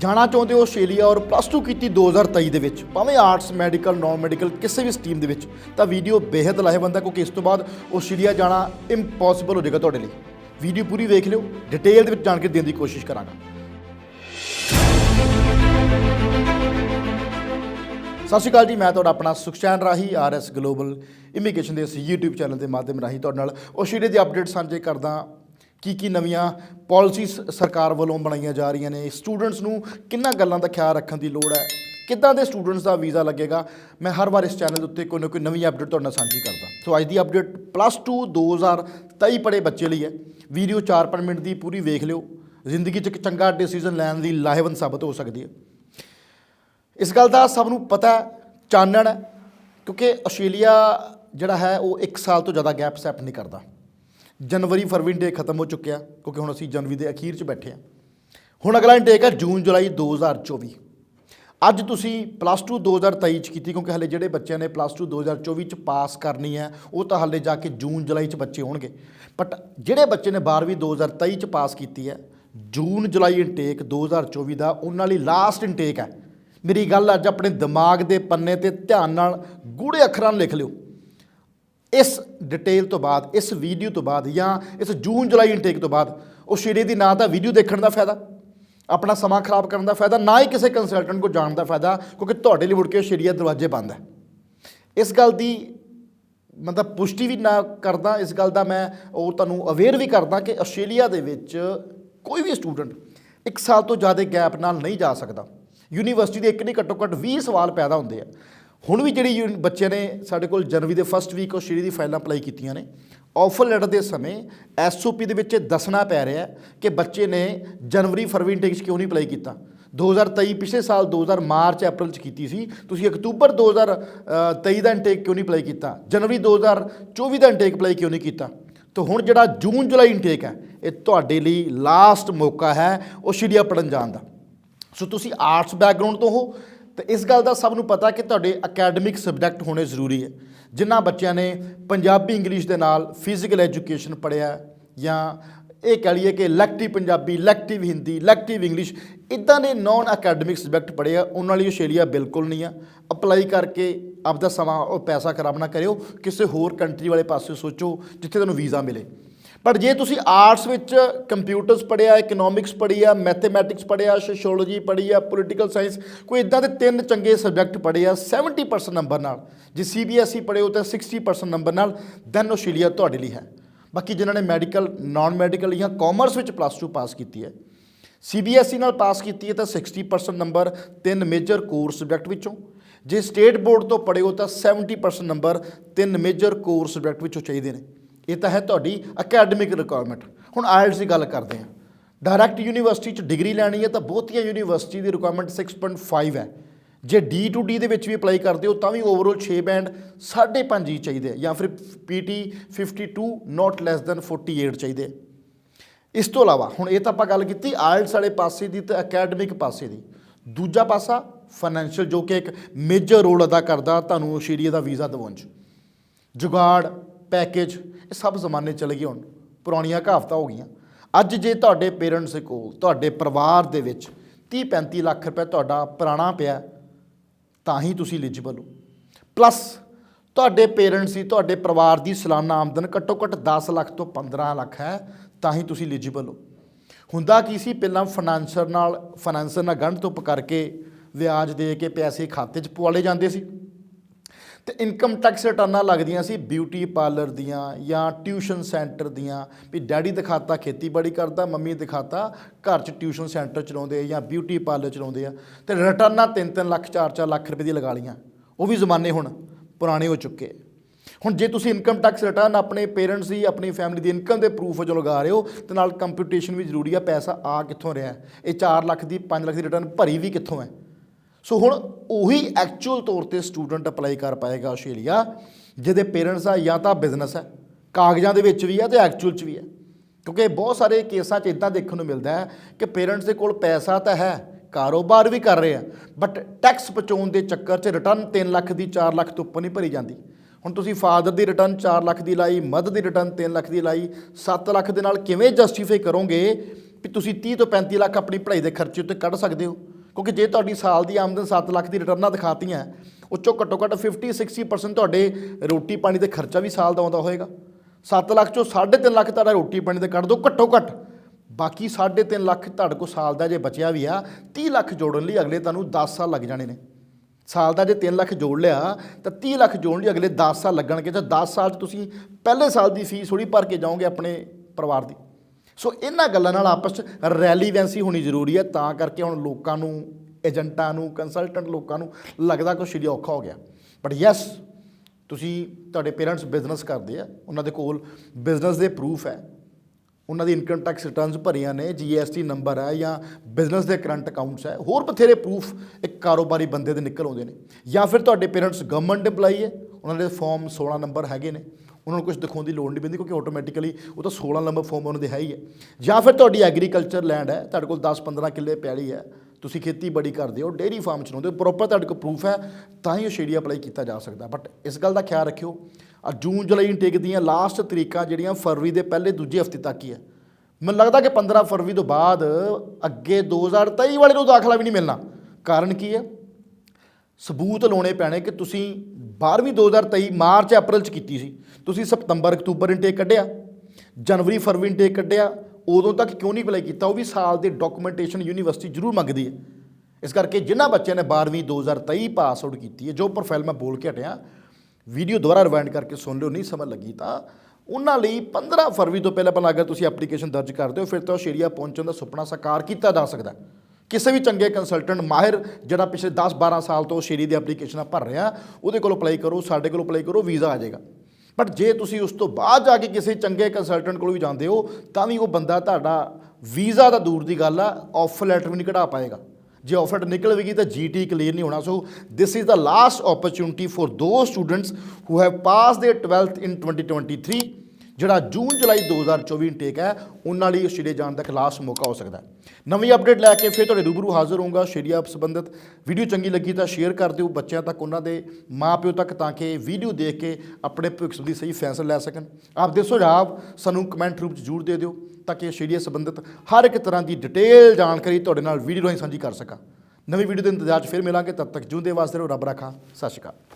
ਜਾਣਾ ਚਾਹੁੰਦੇ ਹੋ ਆਸਟ੍ਰੇਲੀਆ ਔਰ ਪਲੱਸ 2 ਕੀਤੀ 2023 ਦੇ ਵਿੱਚ, ਭਾਵੇਂ ਆਰਟਸ ਮੈਡੀਕਲ ਨਾਨ ਮੈਡੀਕਲ ਕਿਸੇ ਵੀ ਸਟਰੀਮ ਦੇ ਵਿੱਚ, ਤਾਂ ਵੀਡੀਓ ਬੇहद ਲਾਹੇਵੰਦ ਹੈ ਕਿਉਂਕਿ ਇਸ ਤੋਂ ਬਾਅਦ ਆਸਟ੍ਰੇਲੀਆ ਜਾਣਾ ਇੰਪੋਸੀਬਲ ਹੋ ਜਾਏਗਾ ਤੁਹਾਡੇ ਲਈ। ਵੀਡੀਓ ਪੂਰੀ ਵੇਖ ਲਿਓ ਡਿਟੇਲ ਦੇ ਵਿੱਚ ਜਾਣਕਾਰੀ ਦੇਣ ਦੀ ਕੋਸ਼ਿਸ਼ ਕਰਾਂਗਾ। ਸਤਿ ਸ਼੍ਰੀ ਅਕਾਲ ਜੀ, ਮੈਂ ਤੁਹਾਡਾ ਆਪਣਾ ਸੁਖਚੈਨ ਰਾਹੀ ਆਰਐਸ ਗਲੋਬਲ ਇਮੀਗ੍ਰੇਸ਼ਨ ਦੇ ਇਸ YouTube ਚੈਨਲ ਦੇ ਮਾਧਿਅਮ ਰਾਹੀਂ ਤੁਹਾਡੇ ਨਾਲ ਆਸਟ੍ਰੇਲੀਆ ਦੇ ਅਪਡੇਟ ਸਾਂਝੇ ਕਰਦਾ ਕੀ ਕੀ ਨਵੀਆਂ ਪਾਲਿਸੀਜ਼ ਸਰਕਾਰ ਵੱਲੋਂ ਬਣਾਈਆਂ ਜਾ ਰਹੀਆਂ ਨੇ? ਸਟੂਡੈਂਟਸ ਨੂੰ ਕਿੰਨਾ ਗੱਲਾਂ ਦਾ ਖਿਆਲ ਰੱਖਣ ਦੀ ਲੋੜ ਹੈ? ਕਿੱਦਾਂ ਦੇ ਸਟੂਡੈਂਟਸ ਦਾ ਵੀਜ਼ਾ ਲੱਗੇਗਾ? ਮੈਂ ਹਰ ਵਾਰ ਇਸ ਚੈਨਲ ਦੇ ਉੱਤੇ ਕੋਈ ਨਾ ਕੋਈ ਨਵੀਂ ਅਪਡੇਟ ਤੁਹਾਡੇ ਨਾਲ ਸਾਂਝੀ ਕਰਦਾ। ਸੋ ਅੱਜ ਦੀ ਅਪਡੇਟ ਪਲੱਸ 2 2023 ਪੜੇ ਬੱਚੇ ਲਈ ਹੈ। ਵੀਡੀਓ 4-5 ਮਿੰਟ ਦੀ ਪੂਰੀ ਵੇਖ ਲਿਓ। ਜ਼ਿੰਦਗੀ 'ਚ ਇੱਕ ਚੰਗਾ ਡਿਸੀਜਨ ਲੈਣ ਲਈ ਲਾਹੇਵੰਦ ਸਾਬਤ ਹੋ ਸਕਦੀ ਹੈ। ਇਸ ਗੱਲ ਦਾ ਸਭ ਨੂੰ ਪਤਾ ਹੈ, ਚਾਨਣ ਹੈ ਕਿਉਂਕਿ ਆਸਟ੍ਰੇਲੀਆ ਜਿਹੜਾ ਹੈ ਉਹ 1 ਸਾਲ ਤੋਂ ਜ਼ਿਆਦਾ ਗੈਪ ਸੈਪ ਨਹੀਂ ਕਰਦਾ। ਜਨਵਰੀ ਫਰਵਰੀ ਇੰਟੇਕ ਖਤਮ ਹੋ ਚੁੱਕਿਆ, ਕਿਉਂਕਿ ਹੁਣ ਅਸੀਂ ਜਨਵਰੀ ਦੇ ਅਖੀਰ 'ਚ ਬੈਠੇ ਹਾਂ। ਹੁਣ ਅਗਲਾ ਇਨਟੇਕ ਹੈ ਜੂਨ, ਜੁਲਾਈ 2024 ਅੱਜ ਤੁਸੀਂ ਪਲੱਸ 2 2023 ਚ ਕੀਤੀ, ਕਿਉਂਕਿ ਹਲੇ ਜਿਹੜੇ ਬੱਚਿਆਂ ਨੇ ਪਲੱਸ 2 2024 ਚ ਪਾਸ ਕਰਨੀ ਹੈ, ਉਹ ਤਾਂ ਹਲੇ ਜਾ ਕੇ ਜੂਨ, ਜੁਲਾਈ ਚ ਬੱਚੇ ਹੋਣਗੇ। ਬਟ ਜਿਹੜੇ ਬੱਚੇ ਨੇ 12ਵੀਂ 2023 ਚ ਪਾਸ ਕੀਤੀ ਹੈ, ਜੂਨ, ਜੁਲਾਈ ਇੰਟੇਕ 2024 ਦਾ ਉਹਨਾਂ ਲਈ ਲਾਸਟ ਇਨਟੇਕ ਹੈ। ਮੇਰੀ ਗੱਲ ਅੱਜ ਆਪਣੇ ਦਿਮਾਗ ਦੇ ਪੰਨੇ ਤੇ ਧਿਆਨ ਨਾਲ ਗੂੜੇ ਅੱਖਰਾਂ ਨਾਲ ਲਿਖ ਲਿਓ। ਇਸ ਡਿਟੇਲ ਤੋਂ ਬਾਅਦ, ਇਸ ਵੀਡੀਓ ਤੋਂ ਬਾਅਦ ਜਾਂ ਇਸ ਜੂਨ, ਜੁਲਾਈ ਇੰਟੇਕ ਤੋਂ ਬਾਅਦ, ਉਹ ਸ਼ੀਰੇ ਦੀ ਨਾ ਤਾਂ ਵੀਡੀਓ ਦੇਖਣ ਦਾ ਫਾਇਦਾ, ਆਪਣਾ ਸਮਾਂ ਖਰਾਬ ਕਰਨ ਦਾ ਫਾਇਦਾ, ਨਾ ਹੀ ਕਿਸੇ ਕੰਸਲਟੈਂਟ ਕੋਲ ਜਾਣ ਦਾ ਫਾਇਦਾ, ਕਿਉਂਕਿ ਤੁਹਾਡੇ ਲਈ ਮੁੜ ਕੇ ਸ਼ਰੀਆ ਦਰਵਾਜ਼ੇ ਬੰਦ ਹੈ। ਇਸ ਗੱਲ ਦੀ ਮਤਲਬ ਪੁਸ਼ਟੀ ਵੀ ਨਾ ਕਰਦਾ, ਇਸ ਗੱਲ ਦਾ ਮੈਂ ਉਹ ਤੁਹਾਨੂੰ ਅਵੇਅਰ ਵੀ ਕਰਦਾ ਕਿ ਆਸਟ੍ਰੇਲੀਆ ਦੇ ਵਿੱਚ ਕੋਈ ਵੀ ਸਟੂਡੈਂਟ ਇੱਕ ਸਾਲ ਤੋਂ ਜ਼ਿਆਦਾ ਗੈਪ ਨਾਲ ਨਹੀਂ ਜਾ ਸਕਦਾ। ਯੂਨੀਵਰਸਿਟੀ ਦੇ ਇੱਕ ਨਹੀਂ ਘੱਟੋ ਘੱਟ 20 ਸਵਾਲ ਪੈਦਾ ਹੁੰਦੇ ਆ। ਹੁਣ ਵੀ ਜਿਹੜੀ ਯੂਨੀ- ਬੱਚੇ ਨੇ ਸਾਡੇ ਕੋਲ ਜਨਵਰੀ ਦੇ ਫਸਟ ਵੀਕ ਉਹ ਆਸਟ੍ਰੇਲੀਆ ਦੀ ਫਾਈਲਾਂ ਅਪਲਾਈ ਕੀਤੀਆਂ ਨੇ। ਆਫਰ ਲੈਟਰ ਦੇ ਸਮੇਂ ਐਸਓਪੀ ਦੇ ਵਿੱਚ ਇਹ ਦੱਸਣਾ ਪੈ ਰਿਹਾ ਕਿ ਬੱਚੇ ਨੇ ਜਨਵਰੀ ਫਰਵਰੀ ਇੰਟੇਕ 'ਚ ਕਿਉਂ ਨਹੀਂ ਅਪਲਾਈ ਕੀਤਾ? 2023 ਪਿਛਲੇ ਸਾਲ 2000 ਮਾਰਚ ਅਪ੍ਰੈਲ 'ਚ ਕੀਤੀ ਸੀ। ਤੁਸੀਂ ਅਕਤੂਬਰ 2023 ਦਾ ਇਨਟੇਕ ਕਿਉਂ ਨਹੀਂ ਅਪਲਾਈ ਕੀਤਾ? ਜਨਵਰੀ 2024 ਦਾ ਇਨਟੇਕ ਅਪਲਾਈ ਕਿਉਂ ਨਹੀਂ ਕੀਤਾ? ਤਾਂ ਹੁਣ ਜਿਹੜਾ ਜੂਨ, ਜੁਲਾਈ ਇਨਟੇਕ ਹੈ, ਇਹ ਤੁਹਾਡੇ ਲਈ ਲਾਸਟ ਮੌਕਾ ਹੈ ਆਸਟ੍ਰੇਲੀਆ ਪੜਨ ਜਾਣ ਦਾ। ਸੋ ਤੁਸੀਂ ਆਰਟਸ ਬੈਕਗ੍ਰਾਉਂਡ ਤੋਂ ਹੋ ਤੇ ਇਸ ਗੱਲ ਦਾ ਸਭ ਨੂੰ ਪਤਾ ਕਿ ਤੁਹਾਡੇ ਅਕੈਡਮਿਕ ਸਬਜੈਕਟ ਹੋਣੇ ਜ਼ਰੂਰੀ ਹੈ। ਜਿਨ੍ਹਾਂ ਬੱਚਿਆਂ ਨੇ ਪੰਜਾਬੀ ਇੰਗਲਿਸ਼ ਦੇ ਨਾਲ ਫਿਜ਼ੀਕਲ ਐਜੂਕੇਸ਼ਨ ਪੜ੍ਹਿਆ ਜਾਂ ਇਹ ਕਹ ਲਈਏ ਕਿ elective Punjabi elective Hindi elective English, ਇਦਾਂ ਦੇ ਨਾਨ ਅਕੈਡਮਿਕ ਸਬਜੈਕਟ ਪੜ੍ਹੇ ਆ, ਉਹਨਾਂ ਲਈ ਆਸਟ੍ਰੇਲੀਆ ਬਿਲਕੁਲ ਨਹੀਂ ਆ। ਅਪਲਾਈ ਕਰਕੇ ਆਪਦਾ ਸਮਾਂ ਉਹ ਪੈਸਾ ਖਰਾਬ ਨਾ ਕਰਿਓ, ਕਿਸੇ ਹੋਰ ਕੰਟਰੀ ਵਾਲੇ ਪਾਸੇ ਸੋਚੋ ਜਿੱਥੇ ਤੁਹਾਨੂੰ ਵੀਜ਼ਾ ਮਿਲੇ। ਪਰ ਜੇ ਤੁਸੀਂ ਆਰਟਸ ਵਿੱਚ ਕੰਪਿਊਟਰਸ ਪੜ੍ਹਿਆ ਇਕਨੋਮਿਕਸ ਪੜ੍ਹੀ ਆ ਮੈਥਮੈਟਿਕਸ ਪੜ੍ਹਿਆ ਸੋਸ਼ੀਓਲੋਜੀ ਪੜ੍ਹੀ ਆ ਪੋਲੀਟੀਕਲ ਸਾਇੰਸ ਕੋਈ ਇਦਾਂ ਦੇ ਤਿੰਨ ਚੰਗੇ ਸਬਜੈਕਟ ਪੜ੍ਹੇ ਆ 70% ਨੰਬਰ ਨਾਲ, ਜੇ ਸੀਬੀਐਸਈ ਪੜ੍ਹੇ ਹੋ ਤਾਂ 60% ਨੰਬਰ ਨਾਲ ਦੈਨ ਆਸਟ੍ਰੇਲੀਆ ਤੁਹਾਡੇ ਲਈ ਹੈ। ਬਾਕੀ ਜਿਨ੍ਹਾਂ ਨੇ ਮੈਡੀਕਲ ਨਾਨ ਮੈਡੀਕਲ ਜਾਂ ਕਾਮਰਸ ਵਿੱਚ ਪਲੱਸ 2 ਪਾਸ ਕੀਤੀ ਹੈ ਸੀਬੀਐਸਈ ਨਾਲ ਪਾਸ ਕੀਤੀ ਹੈ ਤਾਂ 60% ਨੰਬਰ ਤਿੰਨ ਮੇਜਰ ਕੋਰ ਸਬਜੈਕਟ ਵਿੱਚੋਂ। ਜੇ ਸਟੇਟ ਬੋਰਡ ਤੋਂ ਪੜ੍ਹੇ ਹੋ ਤਾਂ 70% ਨੰਬਰ ਤਿੰਨ ਮੇਜਰ ਕੋਰਸ ਸਬਜੈਕਟ ਵਿੱਚੋਂ ਚਾਹੀਦੇ ਨੇ। ਇਹ ਤਾਂ ਹੈ ਤੁਹਾਡੀ ਅਕੈਡਮਿਕ ਰਿਕੁਆਇਰਮੈਂਟ ਹੁਣ ਆਇਲਸ ਦੀ ਗੱਲ ਕਰਦੇ ਹਾਂ। ਡਾਇਰੈਕਟ ਯੂਨੀਵਰਸਿਟੀ ਚ ਡਿਗਰੀ ਲੈਣੀ ਹੈ ਤਾਂ ਬਹੁਤੀਆਂ ਯੂਨੀਵਰਸਿਟੀ ਦੀ ਰਿਕੁਆਇਰਮੈਂਟ 6.5 ਹੈ। ਜੇ ਡੀ ਟੂ ਡੀ ਦੇ ਵਿੱਚ ਵੀ ਅਪਲਾਈ ਕਰਦੇ ਹੋ ਤਾਂ ਵੀ ਓਵਰਆਲ 6 ਬੈਂਡ 5.5 ਹੀ ਚਾਹੀਦੇ ਜਾਂ ਫਿਰ ਪੀਟੀ 52 ਨਾਟ ਲੈਸ ਦੈਨ 48 ਚਾਹੀਦੇ ਇਸ ਤੋਂ ਇਲਾਵਾ ਹੁਣ ਇਹ ਤਾਂ ਆਪਾਂ ਗੱਲ ਕੀਤੀ ਆਇਲਟਸ ਵਾਲੇ ਪਾਸੇ ਦੀ ਤੇ ਅਕੈਡਮਿਕ ਪਾਸੇ ਦੀ। ਦੂਜਾ ਪਾਸਾ ਫਾਈਨੈਂਸ਼ੀਅਲ ਜੋ ਕਿ ਇੱਕ ਮੇਜਰ ਰੋਲ ਅਦਾ ਕਰਦਾ ਤੁਹਾਨੂੰ ਆਸਟ੍ਰੇਲੀਆ ਦਾ ਵੀਜ਼ਾ ਦਿਵਾਉਣ 'ਚ। ਜੁਗਾੜ ਪੈਕੇਜ ਇਹ ਸਭ ਜ਼ਮਾਨੇ ਚਲੇ ਗਏ ਹੁਣ, ਪੁਰਾਣੀਆਂ ਕਹਾਵਤਾਂ ਹੋ ਗਈਆਂ। ਅੱਜ ਜੇ ਤੁਹਾਡੇ ਪੇਰੈਂਟਸ ਕੋਲ, ਤੁਹਾਡੇ ਪਰਿਵਾਰ ਦੇ ਵਿੱਚ 30 35 ਲੱਖ ਰੁਪਏ ਤੁਹਾਡਾ ਪੁਰਾਣਾ ਪਿਆ, ਤਾਂ ਹੀ ਤੁਸੀਂ ਐਲੀਜੀਬਲ ਹੋ। ਪਲੱਸ ਤੁਹਾਡੇ ਪੇਰੈਂਟਸ ਦੀ, ਤੁਹਾਡੇ ਪਰਿਵਾਰ ਦੀ ਸਾਲਾਨਾ ਆਮਦਨ ਘੱਟੋ ਘੱਟ 10 ਲੱਖ ਤੋਂ 15 ਲੱਖ ਹੈ, ਤਾਂ ਹੀ ਤੁਸੀਂ ਐਲੀਜੀਬਲ ਹੋ। ਹੁੰਦਾ ਕੀ ਸੀ, ਪਹਿਲਾਂ ਫਾਈਨਾਂਸਰ ਨਾਲ ਫਾਈਨਾਂਸਰ ਨਾਲ ਗੰਢ ਧੁੱਪ ਕਰਕੇ ਵਿਆਜ ਦੇ ਕੇ ਪੈਸੇ ਖਾਤੇ 'ਚ ਪਵਾਲੇ ਜਾਂਦੇ ਸੀ। ਤੇ ਇਨਕਮ ਟੈਕਸ ਰਿਟਰਨਾਂ ਲੱਗਦੀਆਂ ਸੀ ਬਿਊਟੀ ਪਾਰਲਰ ਦੀਆਂ ਜਾਂ ਟਿਊਸ਼ਨ ਸੈਂਟਰ ਦੀਆਂ। ਵੀ ਡੈਡੀ ਦਿਖਾਤਾ, ਖੇਤੀਬਾੜੀ ਕਰਦਾ, ਮੰਮੀ ਦਿਖਾਤਾ, ਘਰ 'ਚ ਟਿਊਸ਼ਨ ਸੈਂਟਰ ਚਲਾਉਂਦੇ ਜਾਂ ਬਿਊਟੀ ਪਾਰਲਰ ਚਲਾਉਂਦੇ ਆ। ਤੇ ਰਿਟਰਨਾਂ 3-3 ਲੱਖ 4-4 ਲੱਖ ਰੁਪਏ ਦੀ ਲਗਾ ਲੀਆਂ ਉਹ ਵੀ ਜ਼ਮਾਨੇ ਹੁਣ ਪੁਰਾਣੇ ਹੋ ਚੁੱਕੇ। ਹੁਣ ਜੇ ਤੁਸੀਂ ਇਨਕਮ ਟੈਕਸ ਰਿਟਰਨ ਆਪਣੇ ਪੇਰੈਂਟਸ ਦੀ, ਆਪਣੀ ਫੈਮਿਲੀ ਦੀ ਇਨਕਮ ਦੇ ਪ੍ਰੂਫ ਵਜੋਂ ਲਗਾ ਰਹੇ ਹੋ, ਤੇ ਨਾਲ ਕੰਪਿਊਟੇਸ਼ਨ ਵੀ ਜ਼ਰੂਰੀ ਆ, ਪੈਸਾ ਆ ਕਿੱਥੋਂ ਰਿਹਾ? ਇਹ 4 ਲੱਖ ਦੀ 5 ਲੱਖ ਦੀ ਰਿਟਰਨ ਭਰੀ ਵੀ ਕਿੱਥੋਂ ਹੈ? ਸੋ ਹੁਣ ਉਹੀ ਐਕਚੁਅਲ ਤੌਰ ਤੇ ਸਟੂਡੈਂਟ ਅਪਲਾਈ ਕਰ ਪਾਏਗਾ ਆਸਟ੍ਰੇਲੀਆ, ਜਿਹਦੇ ਪੇਰੈਂਟਸ ਆ ਜਾਂ ਤਾਂ ਬਿਜ਼ਨਸ ਹੈ, ਕਾਗਜ਼ਾਂ ਦੇ ਵਿੱਚ ਵੀ ਆ ਤੇ ਐਕਚੁਅਲ 'ਚ ਵੀ ਹੈ। ਕਿਉਂਕਿ ਬਹੁਤ ਸਾਰੇ ਕੇਸਾਂ 'ਚ ਇਦਾਂ ਦੇਖਣ ਨੂੰ ਮਿਲਦਾ ਹੈ ਕਿ ਪੇਰੈਂਟਸ ਦੇ ਕੋਲ ਪੈਸਾ ਤਾਂ ਹੈ, ਕਾਰੋਬਾਰ ਵੀ ਕਰ ਰਹੇ ਆ ਬਟ ਟੈਕਸ ਬਚਾਉਣ ਦੇ ਚੱਕਰ 'ਚ ਰਿਟਰਨ 3 ਲੱਖ ਦੀ 4 ਲੱਖ ਤੋਂ ਉੱਪਰ ਨਹੀਂ ਭਰੀ ਜਾਂਦੀ। ਹੁਣ ਤੁਸੀਂ ਫਾਦਰ ਦੀ ਰਿਟਰਨ 4 ਲੱਖ ਦੀ ਲਾਈ ਮਦਰ ਦੀ ਰਿਟਰਨ 3 ਲੱਖ ਦੀ ਲਾਈ 7 ਲੱਖ ਦੇ ਨਾਲ ਕਿਵੇਂ ਜਸਟੀਫਾਈ ਕਰੋਗੇ ਵੀ ਤੁਸੀਂ 30 ਤੋਂ 35 ਲੱਖ ਆਪਣੀ ਪੜ੍ਹਾਈ ਦੇ ਖਰਚੇ ਉੱਤੇ ਕੱਢ ਸਕਦੇ ਹੋ? ਕਿਉਂਕਿ ਜੇ ਤੁਹਾਡੀ ਸਾਲ ਦੀ ਆਮਦਨ 7 ਲੱਖ ਦੀ ਰਿਟਰਨਾਂ ਦਿਖਾਤੀਆਂ ਉਹ 'ਚੋਂ ਘੱਟੋ ਘੱਟ 50 60% ਤੁਹਾਡੇ ਰੋਟੀ ਪਾਣੀ ਦੇ ਖਰਚਾ ਵੀ ਸਾਲ ਦਾ ਆਉਂਦਾ ਹੋਏਗਾ। 7 ਲੱਖ ਚੋਂ 3.5 ਲੱਖ ਤੁਹਾਡਾ ਰੋਟੀ ਪਾਣੀ ਦੇ ਕੱਢ ਦਿਓ ਘੱਟੋ ਘੱਟ। ਬਾਕੀ 3.5 ਲੱਖ ਤੁਹਾਡੇ ਕੋਲ ਸਾਲ ਦਾ ਜੇ ਬਚਿਆ ਵੀ ਆ 30 ਲੱਖ ਜੋੜਨ ਲਈ ਅਗਲੇ ਤੁਹਾਨੂੰ 10 ਸਾਲ ਲੱਗ ਜਾਣੇ ਨੇ। ਸਾਲ ਦਾ ਜੇ 3 ਲੱਖ ਜੋੜ ਲਿਆ, ਤਾਂ 30 ਲੱਖ ਜੋੜਨ ਲਈ ਅਗਲੇ 10 ਸਾਲ ਲੱਗਣਗੇ ਤਾਂ 10 ਸਾਲ 'ਚ ਤੁਸੀਂ ਪਹਿਲੇ ਸਾਲ ਦੀ ਫੀਸ ਥੋੜੀ ਭਰ ਕੇ ਜਾਓਗੇ ਆਪਣੇ ਪਰਿਵਾਰ ਦੀ। ਸੋ ਇਹਨਾਂ ਗੱਲਾਂ ਨਾਲ ਆਪਸ 'ਚ ਰੈਲੀਵੈਂਸੀ ਹੋਣੀ ਜ਼ਰੂਰੀ ਹੈ, ਤਾਂ ਕਰਕੇ ਹੁਣ ਲੋਕਾਂ ਨੂੰ ਏਜੰਟਾਂ ਨੂੰ ਕੰਸਲਟੈਂਟ ਲੋਕਾਂ ਨੂੰ ਲੱਗਦਾ ਕੁਛ ਜਿਹੜੀ ਔਖਾ ਹੋ ਗਿਆ। ਬਟ ਯੈਸ ਤੁਸੀਂ ਤੁਹਾਡੇ ਪੇਰੈਂਟਸ ਬਿਜ਼ਨਸ ਕਰਦੇ ਆ, ਉਹਨਾਂ ਦੇ ਕੋਲ ਬਿਜ਼ਨਸ ਦੇ ਪ੍ਰੂਫ ਹੈ। ਉਹਨਾਂ ਦੀ ਇਨਕਮ ਟੈਕਸ ਰਿਟਰਨਸ ਭਰੀਆਂ ਨੇ ਜੀਐਸਟੀ ਨੰਬਰ ਹੈ ਜਾਂ ਬਿਜ਼ਨਸ ਦੇ ਕਰੰਟ ਅਕਾਊਂਟਸ ਹੈ। ਹੋਰ ਬਥੇਰੇ ਪ੍ਰੂਫ ਇੱਕ ਕਾਰੋਬਾਰੀ ਬੰਦੇ ਦੇ ਨਿਕਲ ਆਉਂਦੇ ਨੇ। ਜਾਂ ਫਿਰ ਤੁਹਾਡੇ ਪੇਰੈਂਟਸ ਗਵਰਨਮੈਂਟ EMPLOYE ਹੈ, ਉਹਨਾਂ ਦੇ ਫਾਰਮ 16 ਨੰਬਰ ਹੈਗੇ ਨੇ। ਉਹਨਾਂ ਨੂੰ ਕੁਝ ਦਿਖਾਉਣ ਦੀ ਲੋੜ ਨਹੀਂ ਪੈਂਦੀ ਕਿਉਂਕਿ ਆਟੋਮੈਟਿਕਲੀ ਉਹ ਤਾਂ 16 ਨੰਬਰ ਫਾਰਮ ਉਹਨਾਂ ਦੇ ਹੈ ਹੀ ਹੈ। ਜਾਂ ਫਿਰ ਤੁਹਾਡੀ ਐਗਰੀਕਲਚਰ ਲੈਂਡ ਹੈ, ਤੁਹਾਡੇ ਕੋਲ 10-15 ਕਿੱਲੇ ਪੈਲੀ ਹੈ, ਤੁਸੀਂ ਖੇਤੀਬਾੜੀ ਕਰਦੇ ਹੋ ਡੇਅਰੀ ਫਾਰਮ ਚਲਾਉਂਦੇ ਹੋ ਪ੍ਰੋਪਰ ਤੁਹਾਡੇ ਕੋਲ ਪ੍ਰੂਫ ਹੈ, ਤਾਂ ਹੀ ਉਹ ਸ਼ੇਰੀ ਅਪਲਾਈ ਕੀਤਾ ਜਾ ਸਕਦਾ। ਬਟ ਇਸ ਗੱਲ ਦਾ ਖਿਆਲ ਰੱਖਿਓ ਆ ਜੂਨ, ਜੁਲਾਈ ਇਨਟੇਕ ਦੀਆਂ ਲਾਸਟ ਤਰੀਕਾਂ ਜਿਹੜੀਆਂ ਫਰਵਰੀ ਦੇ ਪਹਿਲੇ ਦੂਜੇ ਹਫ਼ਤੇ ਤੱਕ ਹੀ ਹੈ। ਮੈਨੂੰ ਲੱਗਦਾ ਕਿ 15 ਫਰਵਰੀ ਤੋਂ ਬਾਅਦ ਅੱਗੇ 2023 ਵਾਲੇ ਨੂੰ ਦਾਖਲਾ ਵੀ ਨਹੀਂ ਮਿਲਣਾ। ਕਾਰਨ ਕੀ ਹੈ? ਸਬੂਤ ਲਾਉਣੇ ਪੈਣੇ ਕਿ ਤੁਸੀਂ 12ਵੀਂ 2023 ਮਾਰਚ ਅਪ੍ਰੈਲ ਚ ਕੀਤੀ ਸੀ। ਤੁਸੀਂ ਸਤੰਬਰ ਅਕਤੂਬਰ ਇਨਟੇਕ ਕੱਢਿਆ, ਜਨਵਰੀ, ਫਰਵਰੀ ਇਨਟੇਕ ਕੱਢਿਆ, ਉਦੋਂ ਤੱਕ ਕਿਉਂ ਨਹੀਂ ਅਪਲਾਈ ਕੀਤਾ? ਉਹ ਵੀ ਸਾਲ ਦੇ ਡਾਕੂਮੈਂਟੇਸ਼ਨ ਯੂਨੀਵਰਸਿਟੀ ਜ਼ਰੂਰ ਮੰਗਦੀ ਹੈ। ਇਸ ਕਰਕੇ ਜਿਨ੍ਹਾਂ ਬੱਚਿਆਂ ਨੇ 12ਵੀਂ 2023 ਪਾਸ ਆਊਟ ਕੀਤੀ ਹੈ, ਜੋ ਪ੍ਰੋਫਾਈਲ ਮੈਂ ਬੋਲ ਕੇ ਹਟਿਆ ਵੀਡੀਓ ਦੁਬਾਰਾ ਰਿਵਾਈਂਡ ਕਰਕੇ ਸੁਣ ਲਿਓ, ਨਹੀਂ ਸਮਝ ਲੱਗੀ ਤਾਂ ਉਹਨਾਂ ਲਈ 15 ਫਰਵਰੀ ਤੋਂ ਪਹਿਲਾਂ ਪਹਿਲਾਂ ਅਗਰ ਤੁਸੀਂ ਐਪਲੀਕੇਸ਼ਨ ਦਰਜ ਕਰਦੇ ਹੋ, ਫਿਰ ਤਾਂ ਉਹ ਸ਼ੇਰੀਆ ਪਹੁੰਚਣ ਦਾ ਸੁਪਨਾ ਸਾਕਾਰ ਕੀਤਾ ਜਾ ਸਕਦਾ ਹੈ। ਕਿਸੇ ਵੀ ਚੰਗੇ ਕੰਸਲਟੈਂਟ ਮਾਹਿਰ ਜਿਹੜਾ ਪਿਛਲੇ 10-12 ਸਾਲ ਤੋਂ ਸ਼ੇਰੀ ਦੇ ਐਪਲੀਕੇਸ਼ਨਾਂ ਭਰ ਰਿਹਾ, ਉਹਦੇ ਕੋਲ ਅਪਲਾਈ ਕਰੋ, ਸਾਡੇ ਕੋਲ ਅਪਲਾਈ ਕਰੋ ਵੀਜ਼ਾ ਆ ਜਾਏਗਾ। ਬਟ ਜੇ ਤੁਸੀਂ ਉਸ ਤੋਂ ਬਾਅਦ ਜਾ ਕੇ ਕਿਸੇ ਚੰਗੇ ਕੰਸਲਟੈਂਟ ਕੋਲ ਵੀ ਜਾਂਦੇ ਹੋ, ਤਾਂ ਵੀ ਉਹ ਬੰਦਾ ਤੁਹਾਡਾ ਵੀਜ਼ਾ ਦਾ ਦੂਰ ਦੀ ਗੱਲ ਆ ਆਫਰ ਲੈਟਰ ਵੀ ਨਹੀਂ ਕਢਾ ਪਾਏਗਾ। ਜੇ ਆਫਰ ਨਿਕਲ ਵੀਗੀ ਤਾਂ ਜੀਟੀ ਕਲੀਅਰ ਨਹੀਂ ਹੋਣਾ। So this is the last opportunity for the students who have pass the 12th in 2023 ਜਿਹੜਾ ਜੂਨ, ਜੁਲਾਈ 2024 ਇਨਟੇਕ ਹੈ, ਉਹਨਾਂ ਲਈ ਆਸਟ੍ਰੇਲੀਆ ਜਾਣ ਦਾ ਇੱਕ ਮੌਕਾ ਹੋ ਸਕਦਾ ਨਵੀਂ ਅਪਡੇਟ ਲੈ ਕੇ ਫਿਰ ਤੁਹਾਡੇ ਰੂਬਰੂ ਹਾਜ਼ਰ ਹੋਊਗਾ। ਆਸਟ੍ਰੇਲੀਆ ਸੰਬੰਧਿਤ ਵੀਡੀਓ ਚੰਗੀ ਲੱਗੀ ਤਾਂ ਸ਼ੇਅਰ ਕਰ ਦਿਓ ਬੱਚਿਆਂ ਤੱਕ, ਉਹਨਾਂ ਦੇ ਮਾਪਿਓ ਤੱਕ, ਤਾਂ ਕਿ ਵੀਡੀਓ ਦੇਖ ਕੇ ਆਪਣੇ ਭਵਿੱਖ ਸੰਬੰਧੀ ਸਹੀ ਫੈਸਲਾ ਲੈ ਸਕਣ। ਆਪ ਦੇ ਸੁਝਾਅ ਸਾਨੂੰ ਕਮੈਂਟ ਰੂਪ 'ਚ ਜ਼ਰੂਰ ਦੇ ਦਿਓ ਤਾਂ ਕਿ ਆਸਟ੍ਰੇਲੀਆ ਸੰਬੰਧਿਤ ਹਰ ਇੱਕ ਤਰ੍ਹਾਂ ਦੀ ਡਿਟੇਲ ਜਾਣਕਾਰੀ ਤੁਹਾਡੇ ਨਾਲ ਵੀਡੀਓ ਰਾਹੀਂ ਸਾਂਝੀ ਕਰ ਸਕਾਂ। ਨਵੀਂ ਵੀਡੀਓ ਦੇ ਇੰਤਜ਼ਾਰ 'ਚ ਫਿਰ ਮਿਲਾਂਗੇ। ਤਦ ਤੱਕ ਜੂਨ ਦੇ ਵਾਸਤੇ ਰਹੋ। ਰੱਬ ਰੱਖਾ। ਸਤਿ ਸ਼੍ਰੀ ਅਕਾਲ।